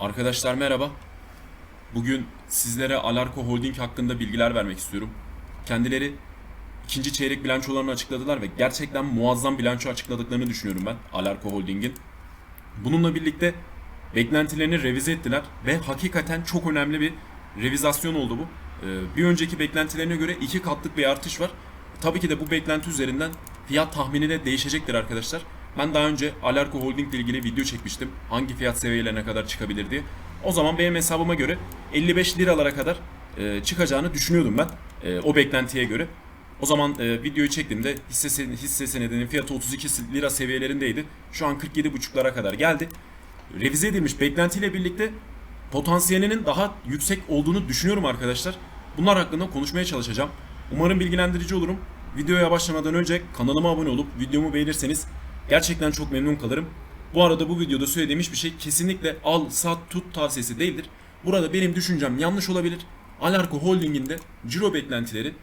Arkadaşlar merhaba. Bugün sizlere Alarko Holding hakkında bilgiler vermek istiyorum. Kendileri ikinci çeyrek bilançolarını açıkladılar ve gerçekten muazzam bilanço açıkladıklarını düşünüyorum ben Alarko Holding'in. Bununla birlikte beklentilerini revize ettiler ve hakikaten çok önemli bir revizasyon oldu bu. Ee, bir önceki beklentilerine göre iki katlık bir artış var. Tabii ki de bu beklenti üzerinden fiyat tahmini de değişecektir arkadaşlar. Ben daha önce Alarko Holding ile ilgili video çekmiştim. Hangi fiyat seviyelerine kadar çıkabilir diye. O zaman benim hesabıma göre 55 liralara kadar e, çıkacağını düşünüyordum ben. e, o beklentiye göre. O zaman e, videoyu çektiğimde hisse, hisse senedinin fiyatı 32 lira seviyelerindeydi. Şu an 47,5'lara kadar geldi. Revize edilmiş beklentiyle birlikte potansiyelinin daha yüksek olduğunu düşünüyorum arkadaşlar. Bunlar hakkında konuşmaya çalışacağım. Umarım bilgilendirici olurum. Videoya başlamadan önce kanalıma abone olup videomu beğenirseniz gerçekten çok memnun kalırım. Bu arada bu videoda söylediğim hiçbir şey kesinlikle al, sat, tut tavsiyesi değildir. Burada benim düşüncem yanlış olabilir. Alarko Holding'in de ciro beklentileri,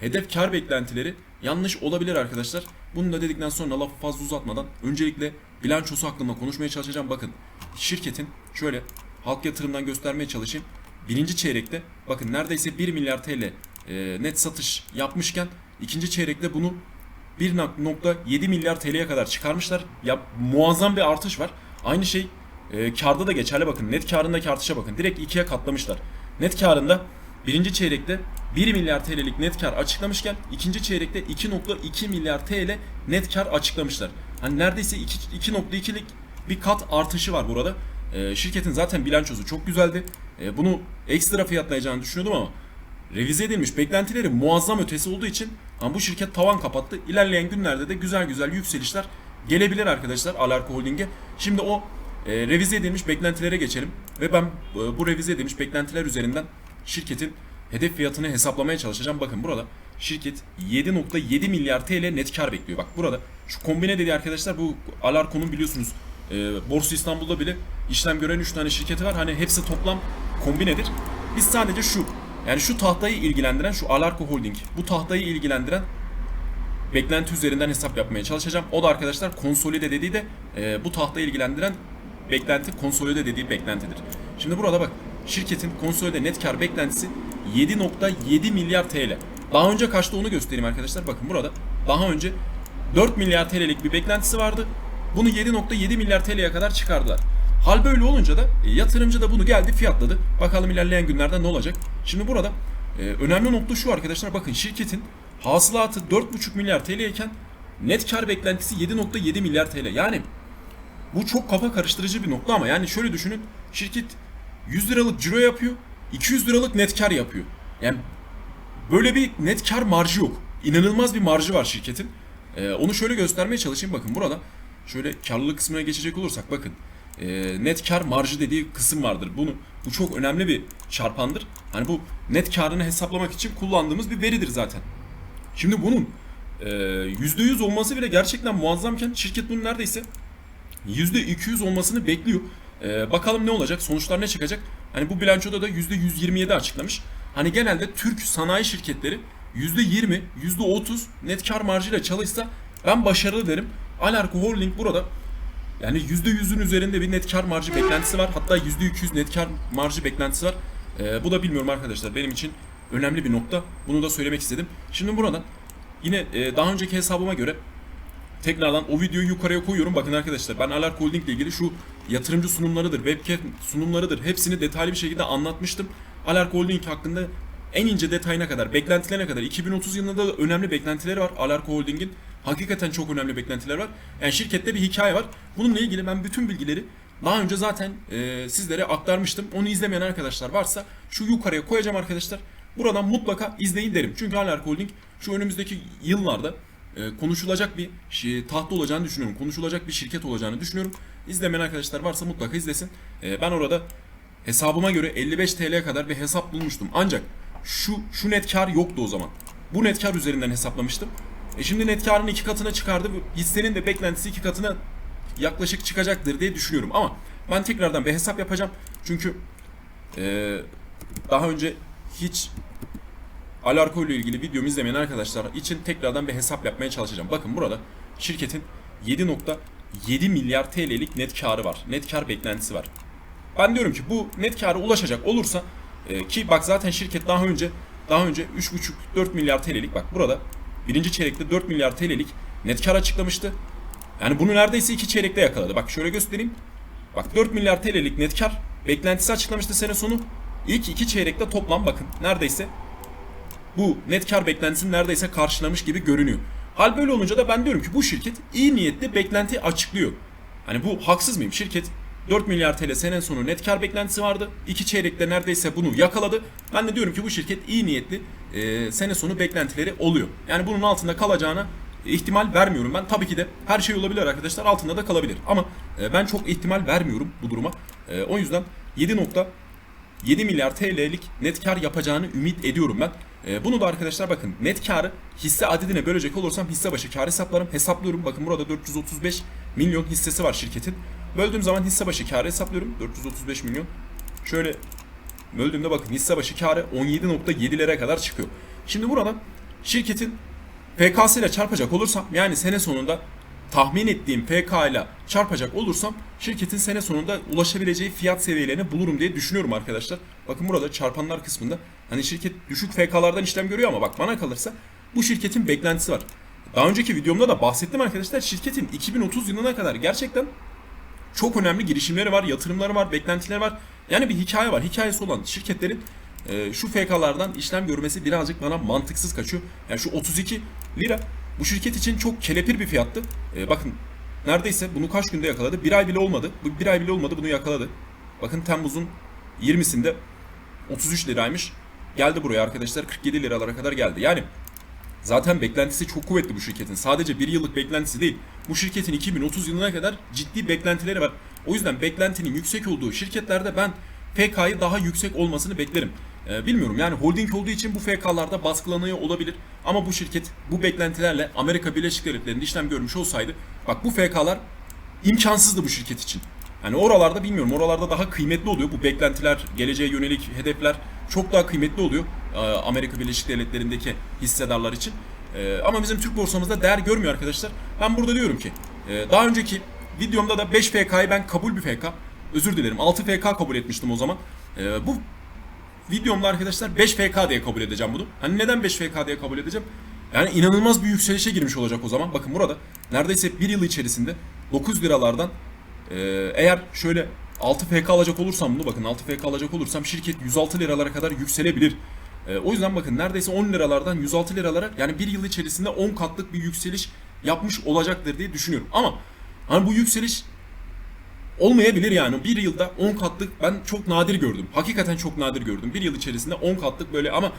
hedef kar beklentileri yanlış olabilir arkadaşlar. Bunu da dedikten sonra lafı fazla uzatmadan öncelikle bilançosu hakkında konuşmaya çalışacağım. Bakın şirketin şöyle halk yatırımdan göstermeye çalışayım. Birinci çeyrekte bakın neredeyse 1 milyar TL net satış yapmışken ikinci çeyrekte bunu 1.7 milyar TL'ye kadar çıkarmışlar. Ya muazzam bir artış var. Aynı şey e, karda da geçerli bakın. Net karındaki artışa bakın. Direkt ikiye katlamışlar. Net karında birinci çeyrekte 1 milyar TL'lik net kar açıklamışken ikinci çeyrekte 2.2 milyar TL net kar açıklamışlar. Hani neredeyse 2 2.2'lik bir kat artışı var burada. E, şirketin zaten bilançosu çok güzeldi. E, bunu ekstra fiyatlayacağını düşünüyordum ama revize edilmiş beklentileri muazzam ötesi olduğu için ama bu şirket tavan kapattı. İlerleyen günlerde de güzel güzel yükselişler gelebilir arkadaşlar Alarko Holding'e. Şimdi o e, revize edilmiş beklentilere geçelim ve ben e, bu revize edilmiş beklentiler üzerinden şirketin hedef fiyatını hesaplamaya çalışacağım. Bakın burada şirket 7.7 milyar TL net kar bekliyor. Bak burada şu kombine dediği arkadaşlar bu Alarko'nun biliyorsunuz e, Borsa İstanbul'da bile işlem gören 3 tane şirketi var. Hani hepsi toplam kombinedir. Biz sadece şu yani şu tahtayı ilgilendiren şu Alarko Holding bu tahtayı ilgilendiren beklenti üzerinden hesap yapmaya çalışacağım. O da arkadaşlar konsolide dediği de e, bu tahtayı ilgilendiren beklenti konsolide dediği beklentidir. Şimdi burada bak şirketin konsolide net kar beklentisi 7.7 milyar TL. Daha önce kaçtı onu göstereyim arkadaşlar. Bakın burada daha önce 4 milyar TL'lik bir beklentisi vardı. Bunu 7.7 milyar TL'ye kadar çıkardılar. Hal böyle olunca da e, yatırımcı da bunu geldi fiyatladı. Bakalım ilerleyen günlerde ne olacak. Şimdi burada e, önemli nokta şu arkadaşlar bakın şirketin hasılatı 4.5 milyar TL iken net kar beklentisi 7.7 milyar TL. Yani bu çok kafa karıştırıcı bir nokta ama yani şöyle düşünün şirket 100 liralık ciro yapıyor 200 liralık net kar yapıyor. Yani böyle bir net kar marjı yok. İnanılmaz bir marjı var şirketin. Ee, onu şöyle göstermeye çalışayım bakın burada. Şöyle karlılık kısmına geçecek olursak bakın. Ee, net kar marjı dediği kısım vardır. Bunu bu çok önemli bir çarpandır. Hani bu net karını hesaplamak için kullandığımız bir veridir zaten. Şimdi bunun e, %100 olması bile gerçekten muazzamken şirket bunun neredeyse %200 olmasını bekliyor. Ee, bakalım ne olacak, sonuçlar ne çıkacak? Hani bu bilançoda da %127 açıklamış. Hani genelde Türk sanayi şirketleri %20, %30 net kar marjıyla çalışsa ben başarılı derim. Alarko Holding burada yani %100'ün üzerinde bir net kar marjı beklentisi var. Hatta %200 net kar marjı beklentisi var. Ee, bu da bilmiyorum arkadaşlar benim için önemli bir nokta. Bunu da söylemek istedim. Şimdi buradan yine e, daha önceki hesabıma göre tekrardan o videoyu yukarıya koyuyorum. Bakın arkadaşlar ben Alark Holding ile ilgili şu yatırımcı sunumlarıdır, webcam sunumlarıdır hepsini detaylı bir şekilde anlatmıştım. Alark Holding hakkında en ince detayına kadar, beklentilerine kadar 2030 yılında da önemli beklentileri var Alarko Holding'in. Hakikaten çok önemli beklentiler var. Yani şirkette bir hikaye var. Bununla ilgili ben bütün bilgileri daha önce zaten e, sizlere aktarmıştım. Onu izlemeyen arkadaşlar varsa şu yukarıya koyacağım arkadaşlar. Buradan mutlaka izleyin derim. Çünkü Alark Holding şu önümüzdeki yıllarda e, konuşulacak bir şey, tahta olacağını düşünüyorum. Konuşulacak bir şirket olacağını düşünüyorum. İzlemeyen arkadaşlar varsa mutlaka izlesin. E, ben orada hesabıma göre 55 TL'ye kadar bir hesap bulmuştum. Ancak şu şu net kar yoktu o zaman. Bu net kar üzerinden hesaplamıştım. E şimdi net karın iki katına çıkardı. Bu Hissenin de beklentisi iki katına yaklaşık çıkacaktır diye düşünüyorum. Ama ben tekrardan bir hesap yapacağım. Çünkü e, daha önce hiç Alarko ile ilgili videomu izlemeyen arkadaşlar için tekrardan bir hesap yapmaya çalışacağım. Bakın burada şirketin 7.7 milyar TL'lik net karı var. Net kar beklentisi var. Ben diyorum ki bu net kâra ulaşacak olursa e, ki bak zaten şirket daha önce daha önce 3,5-4 milyar TL'lik bak burada birinci çeyrekte 4 milyar TL'lik net kar açıklamıştı. Yani bunu neredeyse iki çeyrekte yakaladı. Bak şöyle göstereyim. Bak 4 milyar TL'lik net kar beklentisi açıklamıştı sene sonu. İlk iki çeyrekte toplam bakın neredeyse bu net kar beklentisini neredeyse karşılamış gibi görünüyor. Hal böyle olunca da ben diyorum ki bu şirket iyi niyetli beklenti açıklıyor. Hani bu haksız mıyım? Şirket 4 milyar TL sene sonu net kar beklentisi vardı. İki çeyrekte neredeyse bunu yakaladı. Ben de diyorum ki bu şirket iyi niyetli e, sene sonu beklentileri oluyor. Yani bunun altında kalacağına ihtimal vermiyorum ben. Tabii ki de her şey olabilir arkadaşlar. Altında da kalabilir. Ama e, ben çok ihtimal vermiyorum bu duruma. E, o yüzden 7.7 milyar TL'lik net kar yapacağını ümit ediyorum ben. E, bunu da arkadaşlar bakın net karı hisse adedine bölecek olursam hisse başı kar hesaplarım hesaplıyorum. Bakın burada 435 milyon hissesi var şirketin. Böldüğüm zaman hisse başı karı hesaplıyorum. 435 milyon. Şöyle böldüğümde bakın hisse başı karı 17.7'lere kadar çıkıyor. Şimdi burada şirketin FKS ile çarpacak olursam yani sene sonunda tahmin ettiğim FK ile çarpacak olursam şirketin sene sonunda ulaşabileceği fiyat seviyelerini bulurum diye düşünüyorum arkadaşlar. Bakın burada çarpanlar kısmında hani şirket düşük FK'lardan işlem görüyor ama bak bana kalırsa bu şirketin beklentisi var. Daha önceki videomda da bahsettim arkadaşlar şirketin 2030 yılına kadar gerçekten çok önemli girişimleri var, yatırımları var, beklentileri var. Yani bir hikaye var. Hikayesi olan şirketlerin e, şu FK'lardan işlem görmesi birazcık bana mantıksız kaçıyor. Yani şu 32 lira bu şirket için çok kelepir bir fiyattı. E, bakın neredeyse bunu kaç günde yakaladı? Bir ay bile olmadı. Bu bir ay bile olmadı bunu yakaladı. Bakın Temmuz'un 20'sinde 33 liraymış. Geldi buraya arkadaşlar 47 liralara kadar geldi. Yani Zaten beklentisi çok kuvvetli bu şirketin. Sadece bir yıllık beklentisi değil. Bu şirketin 2030 yılına kadar ciddi beklentileri var. O yüzden beklentinin yüksek olduğu şirketlerde ben FK'yı daha yüksek olmasını beklerim. Ee, bilmiyorum yani holding olduğu için bu FK'larda baskılanıyor olabilir. Ama bu şirket bu beklentilerle Amerika Birleşik Devletleri'nde işlem görmüş olsaydı bak bu FK'lar imkansızdı bu şirket için. Yani oralarda bilmiyorum oralarda daha kıymetli oluyor. Bu beklentiler, geleceğe yönelik hedefler çok daha kıymetli oluyor. e, Amerika Birleşik Devletleri'ndeki hissedarlar için. E, Ama bizim Türk borsamızda değer görmüyor arkadaşlar. Ben burada diyorum ki e, daha önceki videomda da 5 FK'yı ben kabul bir FK. Özür dilerim 6 FK kabul etmiştim o zaman. E, Bu videomda arkadaşlar 5 FK diye kabul edeceğim bunu. Hani neden 5 FK diye kabul edeceğim? Yani inanılmaz bir yükselişe girmiş olacak o zaman. Bakın burada neredeyse bir yıl içerisinde 9 liralardan ee, eğer şöyle 6 FK alacak olursam bunu bakın 6 FK alacak olursam şirket 106 liralara kadar yükselebilir. Ee, o yüzden bakın neredeyse 10 liralardan 106 liralara yani bir yıl içerisinde 10 katlık bir yükseliş yapmış olacaktır diye düşünüyorum. Ama hani bu yükseliş olmayabilir yani. Bir yılda 10 katlık ben çok nadir gördüm. Hakikaten çok nadir gördüm. Bir yıl içerisinde 10 katlık böyle ama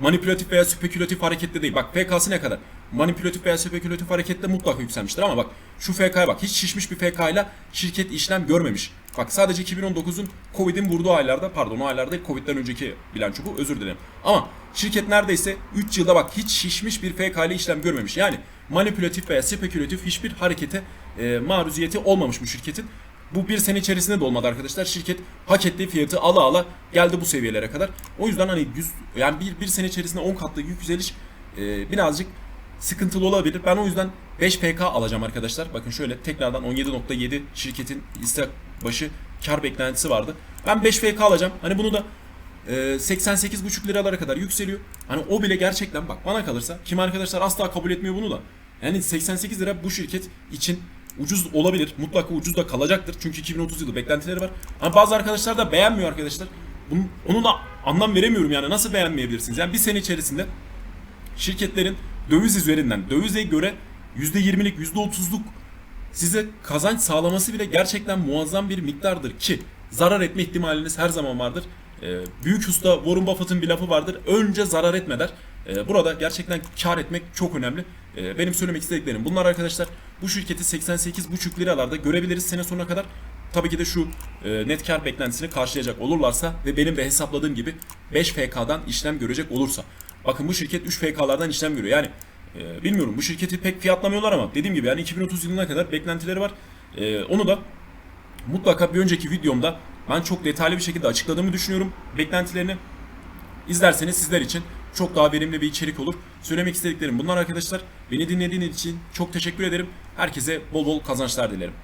manipülatif veya spekülatif harekette değil. Bak FK'sı ne kadar? Manipülatif veya spekülatif harekette mutlaka yükselmiştir ama bak şu FK'ya bak. Hiç şişmiş bir FK ile şirket işlem görmemiş. Bak sadece 2019'un Covid'in vurduğu aylarda pardon o aylarda değil Covid'den önceki bilanço bu özür dilerim. Ama şirket neredeyse 3 yılda bak hiç şişmiş bir FK ile işlem görmemiş. Yani manipülatif veya spekülatif hiçbir harekete e, maruziyeti olmamış bu şirketin. Bu bir sene içerisinde de olmadı arkadaşlar. Şirket hak ettiği fiyatı ala ala geldi bu seviyelere kadar. O yüzden hani 100 yani bir, bir sene içerisinde 10 katlı yükseliş e, birazcık sıkıntılı olabilir. Ben o yüzden 5 PK alacağım arkadaşlar. Bakın şöyle tekrardan 17.7 şirketin liste başı kar beklentisi vardı. Ben 5 PK alacağım. Hani bunu da e, 88,5 liralara kadar yükseliyor. Hani o bile gerçekten bak bana kalırsa kim arkadaşlar asla kabul etmiyor bunu da. Yani 88 lira bu şirket için ucuz olabilir. Mutlaka ucuz da kalacaktır. Çünkü 2030 yılı beklentileri var. Ama bazı arkadaşlar da beğenmiyor arkadaşlar. Bunun, onu da anlam veremiyorum yani. Nasıl beğenmeyebilirsiniz? Yani bir sene içerisinde şirketlerin döviz üzerinden dövize göre %20'lik %30'luk size kazanç sağlaması bile gerçekten muazzam bir miktardır ki zarar etme ihtimaliniz her zaman vardır. Ee, büyük usta Warren Buffett'ın bir lafı vardır. Önce zarar etme der. Ee, burada gerçekten kar etmek çok önemli. Ee, benim söylemek istediklerim bunlar arkadaşlar. Bu şirketi 88,5 liralarda görebiliriz sene sonuna kadar. Tabii ki de şu e, net kar beklentisini karşılayacak olurlarsa ve benim de hesapladığım gibi 5 FK'dan işlem görecek olursa. Bakın bu şirket 3 FK'lardan işlem görüyor. Yani e, bilmiyorum bu şirketi pek fiyatlamıyorlar ama dediğim gibi yani 2030 yılına kadar beklentileri var. E, onu da mutlaka bir önceki videomda ben çok detaylı bir şekilde açıkladığımı düşünüyorum beklentilerini. İzlerseniz sizler için çok daha verimli bir içerik olur. Söylemek istediklerim bunlar arkadaşlar. Beni dinlediğiniz için çok teşekkür ederim. Herkese bol bol kazançlar dilerim.